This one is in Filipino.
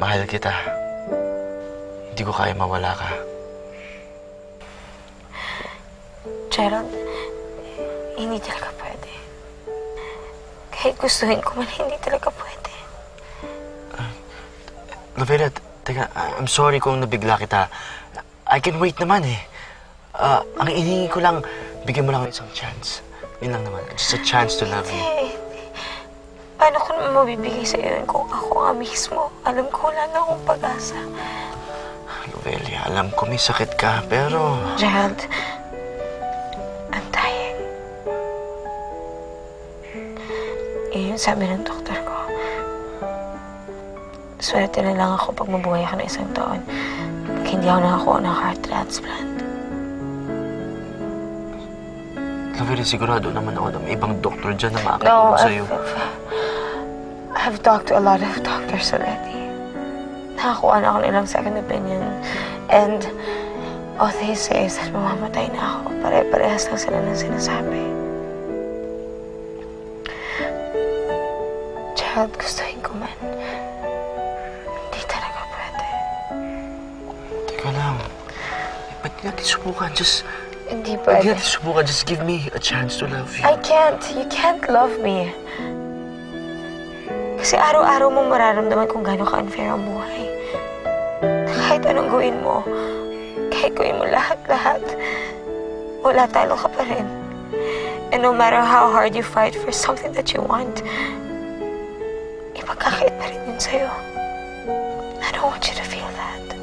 Mahal kita. Hindi ko kaya mawala ka. Gerald, hindi talaga pwede. Kahit gustuhin ko man, hindi talaga pwede. Lavera, teka, I'm sorry kung nabigla kita. I can wait naman eh. Ah, ang inihingi ko lang, bigyan mo lang ng isang chance. Yun lang naman. Just a chance to love you. Paano ko naman mabibigay sa iyo kung ako nga mismo? Alam ko wala na akong pag-asa. Lovelia, alam ko may sakit ka, pero... Gerald, I'm dying. Yun yung sabi ng doktor ko. Swerte na lang ako pag mabuhay ako ng isang taon. Pag hindi ako nakakuha ng heart transplant. Lavera, sigurado naman ako na may ibang doktor dyan na makakatulong sa'yo. I've talked to a lot of doctors already. Nakakuha na ako ng ilang second opinion. And all they say is that mamamatay na ako. Pare-parehas lang sila ng sinasabi. Child, gustuhin ko man. Hindi talaga pwede. Teka lang. Eh, ba't natin subukan? Just... Hindi Ba't di pwede. natin subukan? Just give me a chance to love you. I can't. You can't love me. Kasi araw-araw mo mararamdaman kung gaano ka-unfair ang buhay. Na kahit anong gawin mo, kahit gawin mo lahat-lahat, wala talo ka pa rin. And no matter how hard you fight for something that you want, ipagkakait pa rin yun sa'yo. I don't want you to feel that.